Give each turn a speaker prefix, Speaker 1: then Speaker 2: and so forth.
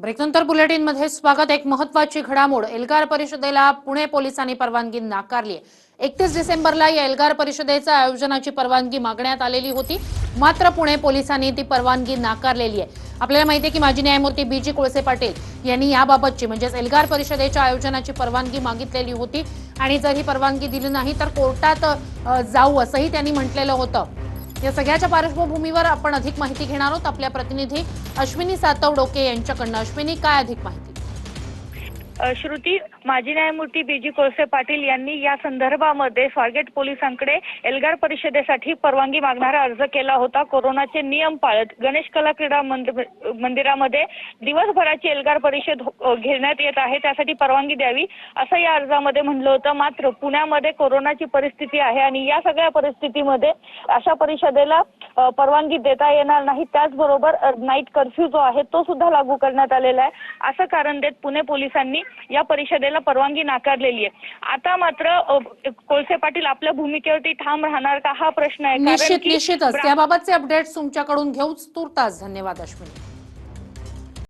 Speaker 1: ब्रेकनंतर बुलेटिनमध्ये स्वागत. एक महत्वाची घडामोड. एल्गार परिषदेला पुणे पोलिसांनी परवानगी नाकारली एकतीस डिसेंबरला या एल्गार परिषदेच्या आयोजनाची परवानगी मागण्यात आलेली होती. मात्र पुणे पोलिसांनी ती परवानगी नाकारलेली आहे. आपल्याला माहिती आहे की माजी न्यायमूर्ती बी जी कोळसे पाटील यांनी याबाबतची म्हणजेच एल्गार परिषदेच्या आयोजनाची परवानगी मागितलेली होती. आणि जर ही परवानगी दिली नाही तर कोर्टात जाऊ असंही त्यांनी म्हटलेलं होतं. या सगळ्याच्या पार्श्वभूमीवर आपण अधिक माहिती घेणार आहोत. आपल्या प्रतिनिधी अश्विनी सातव डोके यांच्याकडनं. अश्विनी काय अधिक माहिती?
Speaker 2: श्रुती माजी न्यायमूर्ती बी जी कोळसे पाटील यांनी या संदर्भामध्ये स्वारगेट पोलिसांकडे एल्गार परिषदेसाठी परवानगी मागणारा अर्ज केला होता. कोरोनाचे नियम पाळत गणेश कला क्रीडा मंदिरामध्ये दिवसभराची एल्गार परिषद हो, घेण्यात येत आहे. त्यासाठी परवानगी द्यावी असं या अर्जामध्ये म्हणलं होतं. मात्र पुण्यामध्ये कोरोनाची परिस्थिती आहे आणि या सगळ्या परिस्थितीमध्ये अशा परिषदेला परवानगी देता येणार नाही. त्याचबरोबर नाईट कर्फ्यू जो आहे तो सुद्धा लागू करण्यात आलेला आहे. असं कारण देत पुणे पोलिसांनी या परिषदेला परवानगी नाकारलेली आहे. आता मात्र कोळसे पाटील आपल्या भूमिकेवरती ठाम राहणार का? हा प्रश्न आहे.
Speaker 1: निश्चित निश्चितच. त्याबाबतचे अपडेट्स तुमच्याकडून घेऊच तुर्तास. धन्यवाद अश्विनी.